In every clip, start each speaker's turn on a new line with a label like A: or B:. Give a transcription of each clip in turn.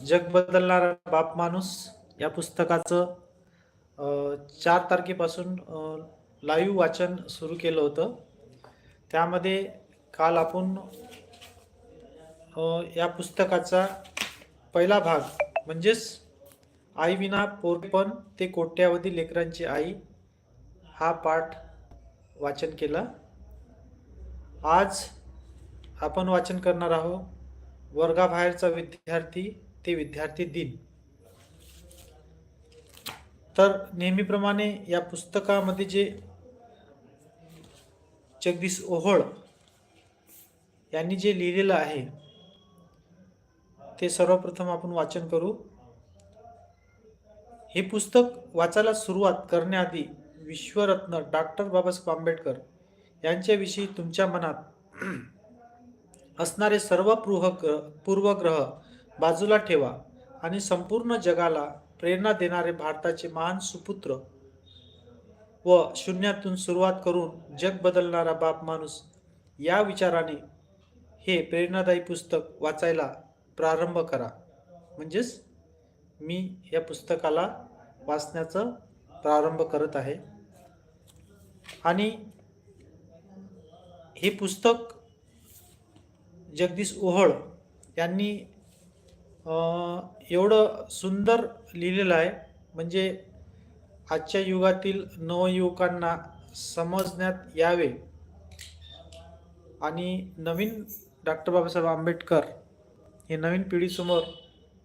A: जग बदलणारा बाप माणूस या पुस्तकाचं चार तारखेपासून लाईव्ह वाचन सुरू केलं होतं. त्यामध्ये काल आपण या पुस्तकाचा पहिला भाग म्हणजेच आई विना पोरपण ते कोट्यावधी लेकरांची आई हा पाठ वाचन केला. आज आपण वाचन करणार आहोत वर्गाबाहेरचा विद्यार्थी ते विद्यार्थी दिन. तर नेहमीप्रमाणे या पुस्तकामध्ये जे जगदीश ओहोळ यांनी जे लिहिलेलं आहे ते सर्वप्रथम आपण वाचन करू. हे पुस्तक वाचायला सुरुवात करण्याआधी विश्वरत्न डॉक्टर बाबासाहेब आंबेडकर यांच्याविषयी तुमच्या मनात असणारे सर्व पूर्व पूर्वग्रह बाजूला ठेवा आणि संपूर्ण जगाला प्रेरणा देणारे भारताचे महान सुपुत्र व शून्यातून सुरुवात करून जग बदलणारा बाप माणूस या विचाराने हे प्रेरणादायी पुस्तक वाचायला प्रारंभ करा. म्हणजेच मी या पुस्तकाला वाचण्याचा प्रारंभ करत आहे. आणि हे पुस्तक जगदीश ओहळ यांनी एवढं सुंदर लिहिलेलं आहे. म्हणजे आजच्या युगातील नवयुवकांना समजण्यात यावे. आणि नवीन डॉक्टर बाबासाहेब आंबेडकर हे नवीन पिढीसमोर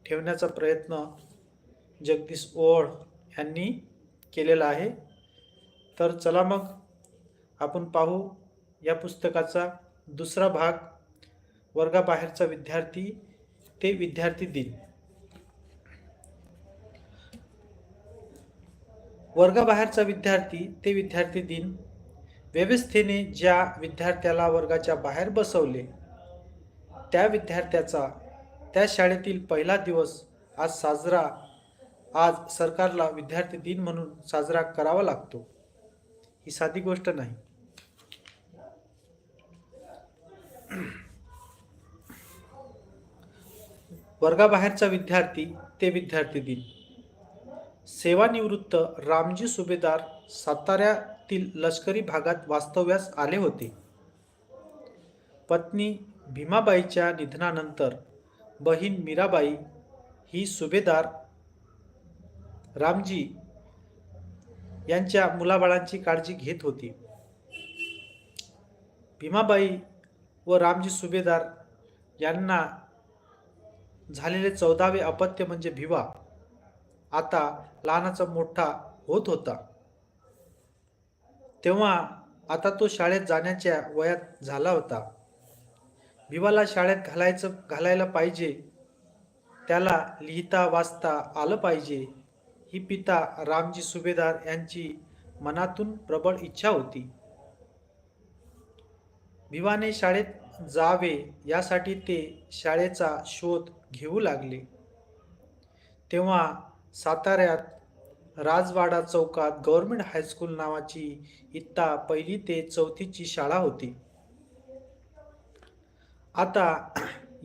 A: ठेवण्याचा प्रयत्न जगदीश ओळ यांनी केलेला आहे. तर चला मग आपण पाहू या पुस्तकाचा दुसरा भाग वर्गाबाहेरचा विद्यार्थी ते विद्यार्थी दिन. वर्गाबाहेरचा विद्यार्थी ते विद्यार्थी दिन. व्यवस्थेने ज्या विद्यार्थ्याला वर्गाच्या बाहेर बसवले त्या विद्यार्थ्याचा त्या शाळेतील पहिला दिवस आज साजरा आज सरकारला विद्यार्थी दिन म्हणून साजरा करावा लागतो. ही साधी गोष्ट नाही. वर्गाबाहेरचा विद्यार्थी ते विद्यार्थी दिन. सेवानिवृत्त रामजी सुभेदार साताऱ्यातील लष्करी भागात वास्तव्यास आले होते. पत्नी भीमाबाईच्या निधनानंतर बहीण मीराबाई ही सुभेदार रामजी यांच्या मुलाबाळांची काळजी घेत होती. भीमाबाई व रामजी सुभेदार यांना झालेले चौदावे अपत्य म्हणजे भिवा आता लहानाचा मोठा होत होता. तेव्हा आता तो शाळेत जाण्याच्या वयात झाला होता. भिवाला शाळेत घालायचं घालायला पाहिजे. त्याला लिहिता वाचता आलं पाहिजे. ही पिता रामजी सुभेदार यांची मनातून प्रबळ इच्छा होती. भिवाने शाळेत जावे यासाठी ते शाळेचा शोध घेऊ लागले. तेव्हा साताऱ्यात राजवाडा चौकात गव्हर्मेंट हायस्कूल नावाची इत्ता पहिली ते चौथीची शाळा होती. आता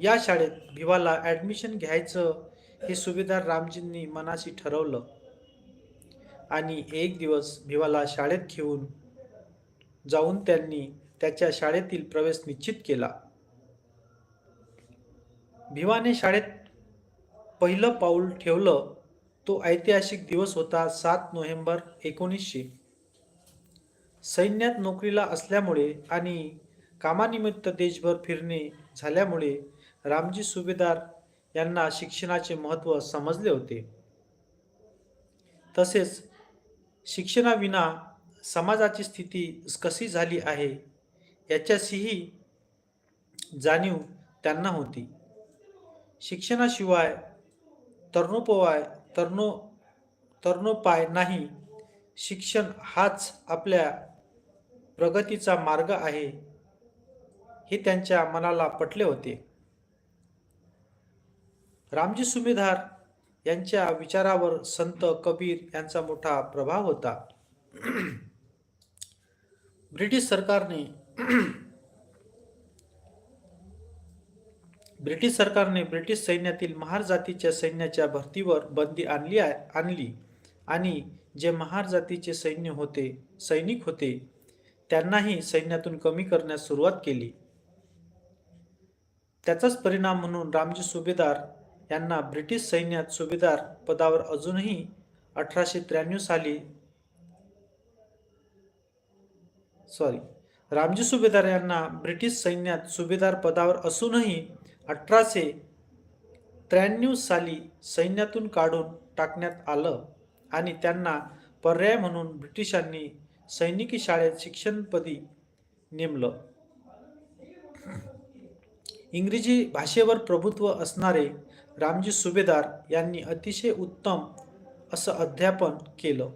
A: या शाळेत भिवाला ॲडमिशन घ्यायचं हे सुभेदार रामजींनी मनाशी ठरवलं आणि एक दिवस भिवाला शाळेत घेऊन जाऊन त्यांनी त्याच्या शाळेतील प्रवेश निश्चित केला. भिवाने शाळेत पहिलं पाऊल ठेवलं. तो ऐतिहासिक दिवस होता सात नोव्हेंबर एकोणीसशे. सैन्यात नोकरीला असल्यामुळे आणि कामानिमित्त देशभर फिरणे झाल्यामुळे रामजी सुभेदार यांना शिक्षणाचे महत्त्व समजले होते. तसेच शिक्षणाविना समाजाची स्थिती कशी झाली आहे याच्याशीही जाणीव त्यांना होती. शिक्षणाशिवाय तरुणोपवाय तरुणो तरुणोपाय नाही. शिक्षण हाच आपल्या प्रगतीचा मार्ग आहे हे त्यांच्या मनाला पटले होते. रामजी सुमेधार यांच्या विचारावर संत कबीर यांचा मोठा प्रभाव होता. ब्रिटिश सरकारने ब्रिटिश सरकारने ब्रिटिश सैन्यातील महार जातीच्या सैन्याच्या भरतीवर बंदी आणली आणली. आणि जे महार जातीचे सैन्य होते सैनिक होते त्यांनाही सैन्यातून कमी करण्यास सुरुवात केली. त्याचाच परिणाम म्हणून रामजी सुभेदार यांना ब्रिटिश सैन्यात सुभेदार पदावर अजूनही अठराशे त्र्याण्णव साली सॉरी रामजी सुभेदार यांना ब्रिटिश सैन्यात सुभेदार पदावर असूनही अठराशे त्र्याण्णव साली सैन्यातून काढून टाकण्यात आलं आणि त्यांना पर्याय म्हणून ब्रिटिशांनी सैनिकी शाळेत शिक्षणपदी नेमलं. इंग्रजी भाषेवर प्रभुत्व असणारे रामजी सुभेदार यांनी अतिशय उत्तम असं अध्यापन केलं.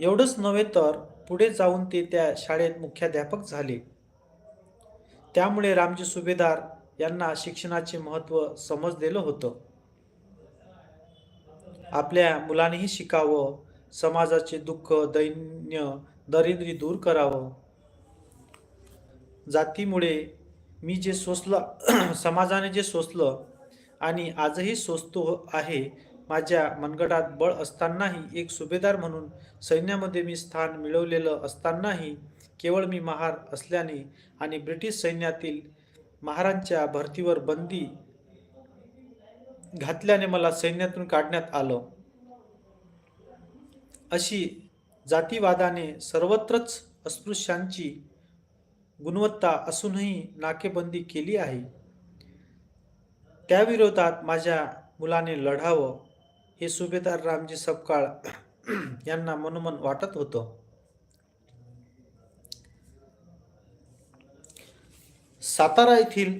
A: एवढंच नव्हे तर पुढे जाऊन ते त्या शाळेत मुख्याध्यापक झाले. त्यामुळे रामजी सुभेदार यांना शिक्षणाचे महत्त्व समजलेलं होतं. आपल्या मुलांनीही शिकावं समाजाचे दुःख दैन्य दरिद्री दूर करावं. जातीमुळे मी जे सोसलं समाजाने जे सोसलं आणि आजही सोसतो आहे माझ्या मनगटात बळ असतानाही एक सुभेदार म्हणून सैन्यामध्ये मी स्थान मिळवलेलं असतानाही केवळ मी महार असल्याने आणि ब्रिटिश सैन्यातील महारांच्या भरतीवर बंदी घातल्याने मला सैन्यातून काढण्यात आलं. अशी जातीवादाने सर्वत्रच अस्पृश्यांची गुणवत्ता असूनही नाकेबंदी केली आहे. त्याविरोधात माझ्या मुलाने लढावं हे सुभेदार रामजी सपकाळ यांना मनोमन वाटत होतं. सातारा येथील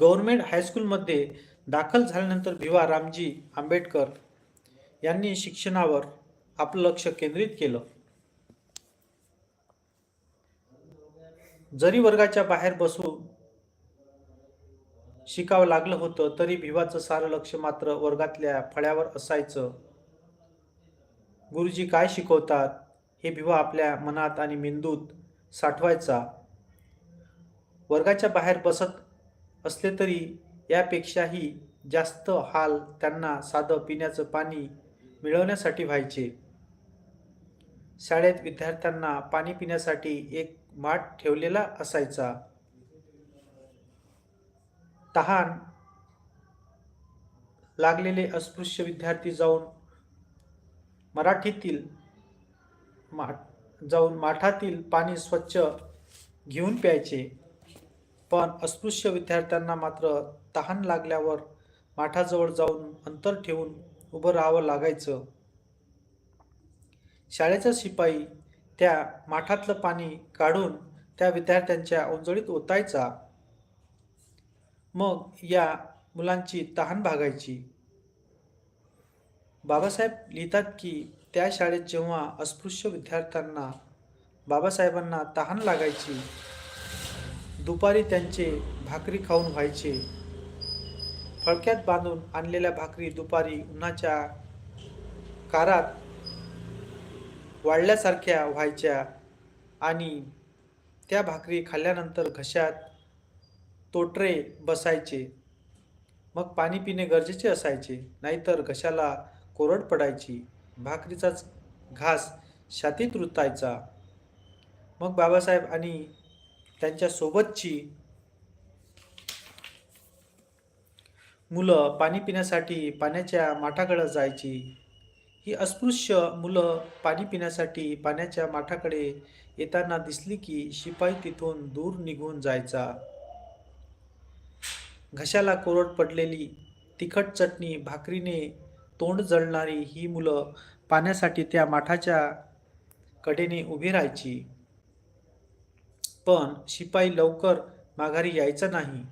A: गव्हर्नमेंट हायस्कूलमध्ये दाखल झाल्यानंतर भिवा रामजी आंबेडकर यांनी शिक्षणावर आपलं लक्ष केंद्रित केलं. जरी वर्गाच्या बाहेर बसून शिकावं लागलं होतं तरी भिवाचं सारं लक्ष मात्र वर्गातल्या फळ्यावर असायचं. गुरुजी काय शिकवतात हे भिवा आपल्या मनात आणि मेंदूत साठवायचा. वर्गाच्या बाहेर बसत असले तरी यापेक्षाही जास्त हाल त्यांना साधं पिण्याचं पाणी मिळवण्यासाठी व्हायचे. शाळेत विद्यार्थ्यांना पाणी पिण्यासाठी एक माठ ठेवलेला असायचा. तहान लागलेले अस्पृश्य विद्यार्थी जाऊन मराठीतील माठ जाऊन माठातील पाणी स्वच्छ घेऊन प्यायचे. पण अस्पृश्य विद्यार्थ्यांना मात्र तहान लागल्यावर माठाजवळ जाऊन अंतर ठेवून उभं राहावं लागायचं. शाळेचा शिपाई त्या माठातलं पाणी काढून त्या विद्यार्थ्यांच्या ओंजळीत ओतायचा. मग या मुलांची तहान भागायची. बाबासाहेब लिहितात की त्या शाळेत जेव्हा अस्पृश्य विद्यार्थ्यांना बाबासाहेबांना तहान लागायची दुपारी त्यांचे भाकरी खाऊन व्हायचे. फळक्यात बांधून आणलेल्या भाकरी दुपारी उन्हाच्या कारात वाढल्यासारख्या व्हायच्या आणि त्या भाकरी खाल्ल्यानंतर घशात तोटरे बसायचे. मग पाणी पिणे गरजेचे असायचे नाहीतर घशाला कोरड पडायची. भाकरीचाच घास छातीत रुतायचा. मग बाबासाहेब आणि त्यांच्या सोबतची मुलं पाणी पिण्यासाठी पाण्याच्या माठाकडे जायची. ही अस्पृश्य मुलं पाणी पिण्यासाठी पाण्याच्या माठाकडे येताना दिसली की शिपाई तिथून दूर निघून जायचा. घशाला कोरड पडलेली तिखट चटणी भाकरीने तोंड जळणारी ही मुलं पाण्यासाठी त्या माठाच्या कडेने उभी राहायची. पण शिपाई लवकर माघारी यायचा नाही.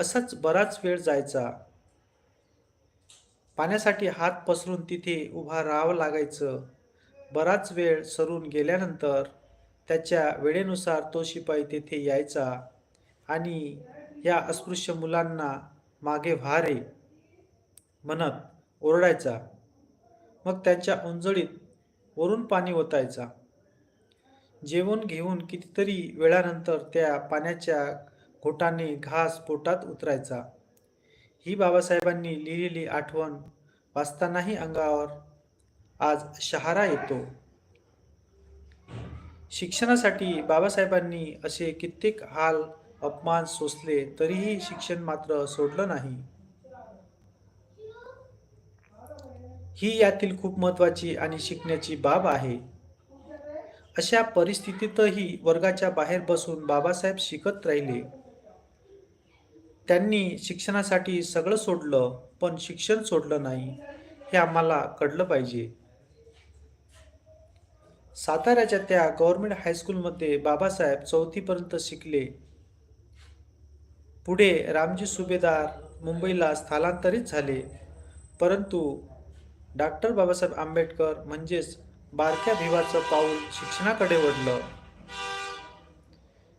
A: असाच बराच वेळ जायचा. पाण्यासाठी हात पसरून तिथे उभा राहावं लागायचं. बराच वेळ सरून गेल्यानंतर त्याच्या वेळेनुसार तो शिपाई तेथे यायचा आणि या अस्पृश्य मुलांना मागे व्हारे. म्हणत ओरडायचा. मग त्यांच्या उंजळीत वरून पाणी ओतायचा. जेवण घेऊन कितीतरी वेळानंतर त्या पाण्याच्या घोटाने घास पोटात उतरायचा. ही बाबासाहेबांनी लिहिलेली आठवण वाचतानाही अंगावर आज शहारा येतो. शिक्षणासाठी बाबासाहेबांनी असे कित्येक हाल अपमान सोसले तरीही शिक्षण मात्र सोडलं नाही. ही यातील खूप महत्त्वाची आणि शिकण्याची बाब आहे. अशा परिस्थितीतही वर्गाच्या बाहेर बसून बाबासाहेब शिकत राहिले. त्यांनी शिक्षणासाठी सगळं सोडलं पण शिक्षण सोडलं नाही हे आम्हाला कळलं पाहिजे. साताऱ्याच्या त्या गव्हर्मेंट हायस्कूलमध्ये बाबासाहेब चौथीपर्यंत शिकले. पुढे रामजी सुभेदार मुंबईला स्थलांतरित झाले परंतु डॉक्टर बाबासाहेब आंबेडकर म्हणजेच बारक्या भिवाचं पाऊल शिक्षणाकडे ओढलं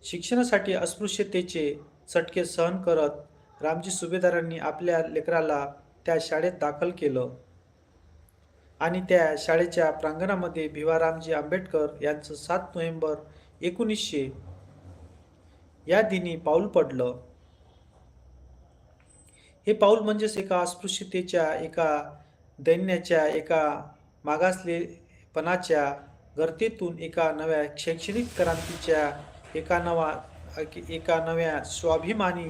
A: शिक्षणासाठी अस्पृश्यतेचे चटके सहन करत रामजी सुभेदारांनी आपल्या लेकराला त्या शाळेत दाखल केलं. आणि त्या शाळेच्या प्रांगणामध्ये भिवारामजी आंबेडकर यांचं सात नोव्हेंबर एकोणीसशे या दिनी पाऊल पडलं. हे पाऊल म्हणजेच एका अस्पृश्यतेच्या एका दैन्याच्या एका मागासलेपणाच्या गर्तेतून एका नव्या शैक्षणिक क्रांतीच्या एका नवा एका नव्या स्वाभिमानी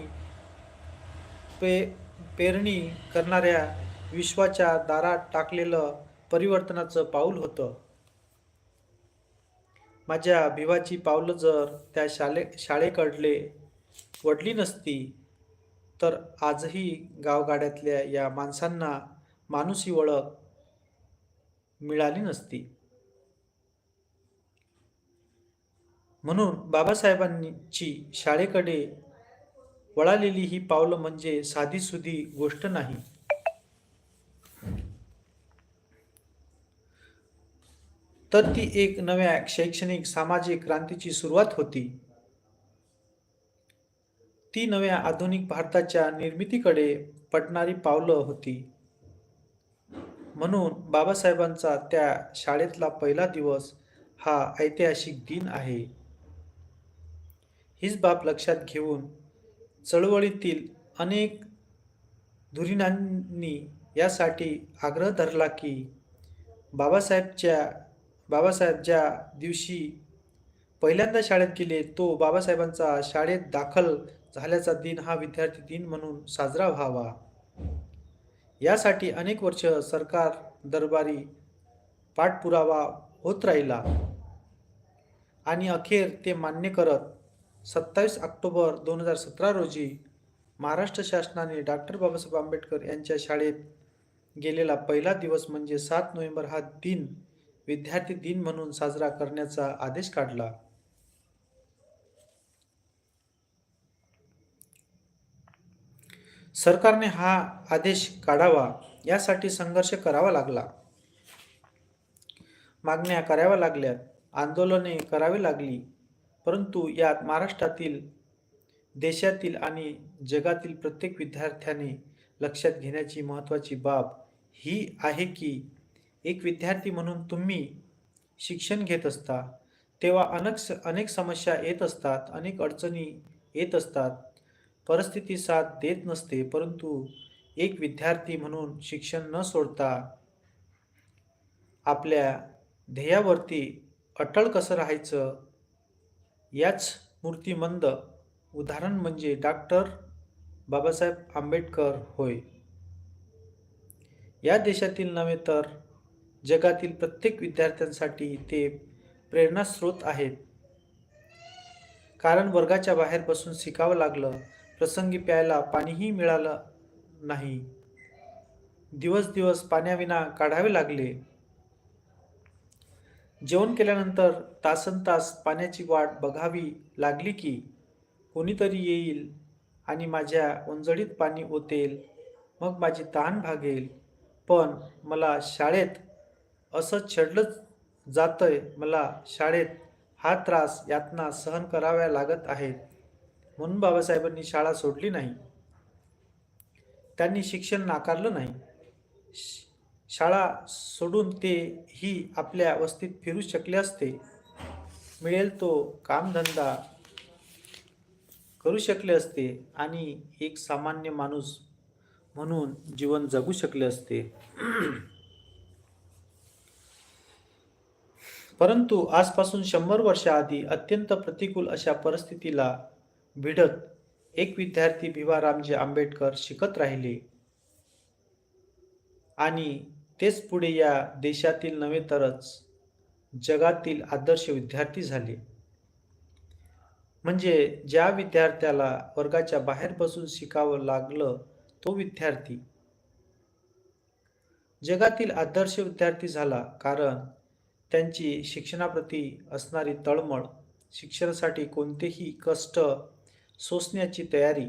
A: पे पेरणी करणाऱ्या विश्वाच्या दारात टाकलेलं परिवर्तनाचं पाऊल होतं. माझ्या भिवाची पावलं जर त्या शाळे शाळेकडले वडली नसती तर आजही गावगाड्यातल्या या माणसांना माणुसी ओळख मिळाली नसती. म्हणून बाबासाहेबांची शाळेकडे वळालेली ही पावलं म्हणजे साधीसुधी गोष्ट नाही. तर ती एक नव्या शैक्षणिक सामाजिक क्रांतीची सुरुवात होती. ती नव्या आधुनिक भारताच्या निर्मितीकडे पटणारी पावलं होती. म्हणून बाबासाहेबांचा त्या शाळेतला पहिला दिवस हा ऐतिहासिक दिन आहे. हीच बाब लक्षात घेऊन चळवळीतील अनेक धुरीणांनी यासाठी आग्रह धरला की बाबासाहेबच्या बाबासाहेब ज्या दिवशी पहिल्यांदा शाळेत गेले तो बाबासाहेबांचा शाळेत दाखल झाल्याचा दिन हा विद्यार्थी दिन म्हणून साजरा व्हावा. यासाठी अनेक वर्ष सरकार दरबारी पाठपुरावा होत राहिला. आणि अखेर ते मान्य करत सत्तावीस ऑक्टोबर दोन हजार सतरा रोजी महाराष्ट्र शासनाने डॉक्टर बाबासाहेब आंबेडकर यांच्या शाळेत गेलेला पहिला दिवस म्हणजे सात नोव्हेंबर हा दिन विद्यार्थी दिन म्हणून साजरा करण्याचा आदेश काढला. सरकारने हा आदेश काढावा यासाठी संघर्ष करावा लागला. मागण्या कराव्या लागल्यात आंदोलने करावी लागली. परंतु यात महाराष्ट्रातील देशातील आणि जगातील प्रत्येक विद्यार्थ्याने लक्षात घेण्याची महत्त्वाची बाब ही आहे की एक विद्यार्थी म्हणून तुम्ही शिक्षण घेत असता तेव्हा अनेक अनेक समस्या येत असतात अनेक अडचणी येत असतात. परिस्थिती साथ देत नसते परंतु एक विद्यार्थी म्हणून शिक्षण न सोडता आपल्या ध्येयावरती अटळ कसं राहायचं? याच मूर्तिमंद उदाहरण म्हणजे डॉक्टर बाबासाहेब आंबेडकर होय. या देशातील नव्हे तर जगातील प्रत्येक विद्यार्थ्यांसाठी ते प्रेरणास्रोत आहेत. कारण वर्गाच्या बाहेर बसून शिकावं लागलं प्रसंगी प्यायला पाणीही मिळालं नाही. दिवस दिवस पाण्याविना काढावे लागले. जेवण केल्यानंतर तासन तास पाण्याची वाट बघावी लागली की कोणीतरी येईल आणि माझ्या उंजळीत पाणी ओतेल मग माझी तहान भागेल. पण मला शाळेत असं छेडलं जातंय मला शाळेत हा त्रास यातना सहन कराव्या लागत आहेत म्हणून बाबासाहेबांनी शाळा सोडली नाही. त्यांनी शिक्षण नाकारलं नाही. शाळा सोडून ते ही आपल्या वस्तीत फिरू शकले असते. मिळेल तो कामधंदा करू शकले असते आणि एक सामान्य माणूस म्हणून जीवन जगू शकले असते. परंतु आजपासून शंभर वर्षाआधी अत्यंत प्रतिकूल अशा परिस्थितीला भिडत एक विद्यार्थी भिवा रामजी आंबेडकर शिकत राहिले. आणि तेच पुढे या देशातील नव्हे तरच जगातील आदर्श विद्यार्थी झाले. म्हणजे ज्या विद्यार्थ्याला वर्गाच्या बाहेर बसून शिकावं लागलं तो विद्यार्थी. जगातील आदर्श विद्यार्थी झाला कारण त्यांची शिक्षणाप्रती असणारी तळमळ शिक्षणासाठी कोणतेही कष्ट सोसण्याची तयारी.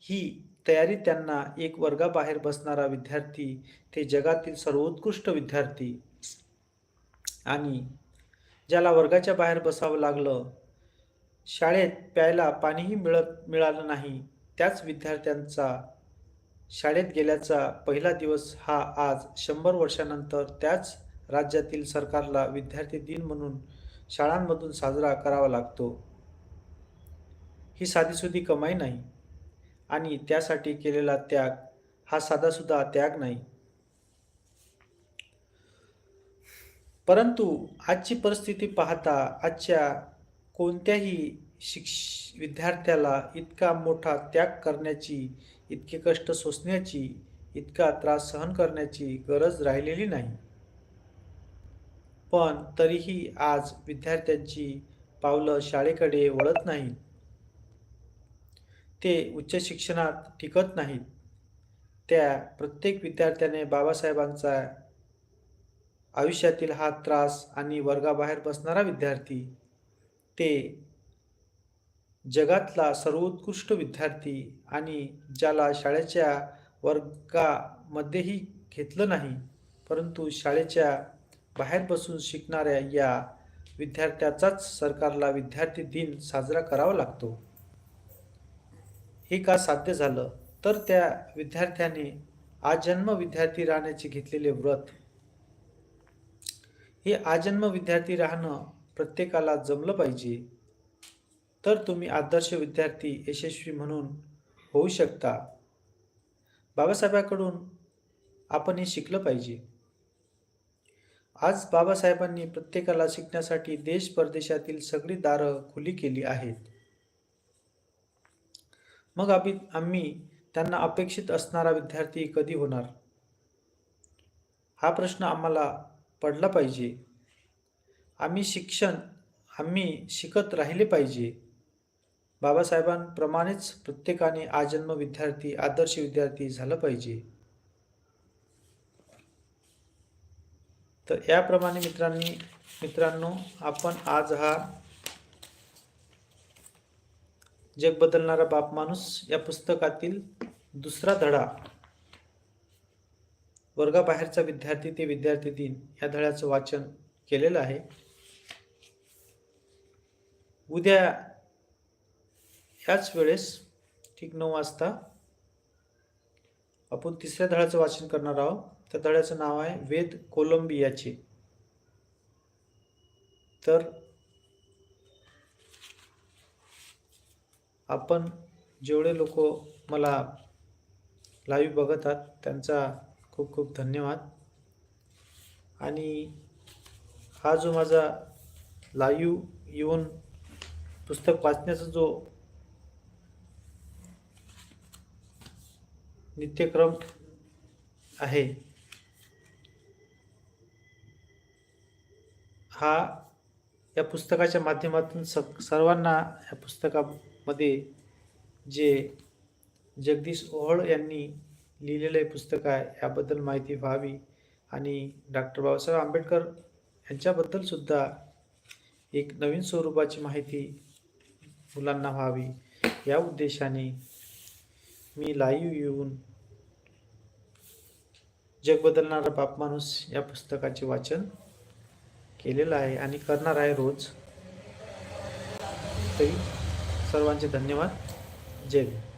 A: ही तयारी त्यांना एक वर्गाबाहेर बसणारा विद्यार्थी ते जगातील सर्वोत्कृष्ट विद्यार्थी आणि ज्याला वर्गाच्या बाहेर बसावं लागलं शाळेत प्यायला पाणीही मिळत मिळालं नाही त्याच विद्यार्थ्यांचा शाळेत गेल्याचा पहिला दिवस हा आज शंभर वर्षानंतर त्याच राज्यातील सरकारला विद्यार्थी दिन म्हणून शाळांमधून साजरा करावा लागतो. ही साधीसुधी कमाई नाही. आणि त्यासाठी केलेला त्याग हा साधासुद्धा त्याग नाही. परंतु आजची परिस्थिती पाहता आजच्या कोणत्याही शिक्ष विद्यार्थ्याला इतका मोठा त्याग करण्याची इतके कष्ट सोसण्याची इतका त्रास सहन करण्याची गरज राहिलेली नाही. पण तरीही आज विद्यार्थ्यांची पावलं शाळेकडे वळत नाहीत. ते उच्च शिक्षणात टिकत नाहीत. त्या प्रत्येक विद्यार्थ्याने बाबासाहेबांचा आयुष्यातील हा त्रास आणि वर्गाबाहेर बसणारा विद्यार्थी ते जगातला सर्वोत्कृष्ट विद्यार्थी आणि ज्याला शाळेच्या वर्गामध्येही घेतलं नाही परंतु शाळेच्या बाहेर बसून शिकणाऱ्या या विद्यार्थ्याचाच सरकारला विद्यार्थी दिन साजरा करावा लागतो. हे का साध्य झालं? तर त्या विद्यार्थ्याने आजन्म विद्यार्थी राहण्याचे घेतलेले व्रत. हे आजन्म विद्यार्थी राहणं प्रत्येकाला जमलं पाहिजे. तर तुम्ही आदर्श विद्यार्थी यशस्वी म्हणून होऊ शकता. बाबासाहेबांकडून आपण हे शिकलं पाहिजे. आज बाबासाहेबांनी प्रत्येकाला शिकण्यासाठी देश परदेशातील सगळी दारं खुली केली आहेत. मग आम्ही आम्ही त्यांना अपेक्षित असणारा विद्यार्थी कधी होणार? हा प्रश्न आम्हाला पडला पाहिजे. आम्ही शिक्षण आम्ही शिकत राहिले पाहिजे. बाबासाहेबांप्रमाणेच प्रत्येकाने आजन्म विद्यार्थी आदर्श विद्यार्थी झालं पाहिजे. तर याप्रमाणे मित्रांनी मित्रांनो आपण आज हा जग बदलणारा बाप माणूस या पुस्तकातील दुसरा धडा. वर्गाबाहेरचा विद्यार्थी ते विद्यार्थी दिन या धड्याचं वाचन केलेलं आहे. उद्या याच वेळेस ठीक नऊ वाजता आपण तिसऱ्या धड्याचं वाचन करणार आहोत. त्या धड्याचं नाव आहे वेद कोलंबियाचे. तर आपण जेवढे लोक मला लाईव्ह बघत आहात त्यांचा खूप खूप धन्यवाद. आणि हा जो माझा लाईव्ह येऊन पुस्तक वाचण्याचा जो नित्यक्रम आहे हा या पुस्तकाच्या माध्यमातून स सर्वांना या मध्ये जे जगदीश ओहळ यांनी लिहिलेलं हे पुस्तक आहे याबद्दल माहिती व्हावी. आणि डॉक्टर बाबासाहेब आंबेडकर यांच्याबद्दलसुद्धा एक नवीन स्वरूपाची माहिती मुलांना व्हावी. या उद्देशाने मी लाईव्ह येऊन जग बदलणारा बाप माणूस या पुस्तकाचे वाचन केलेलं आहे आणि करणार आहे रोज. तरी सर्वांचे धन्यवाद. जय भीम.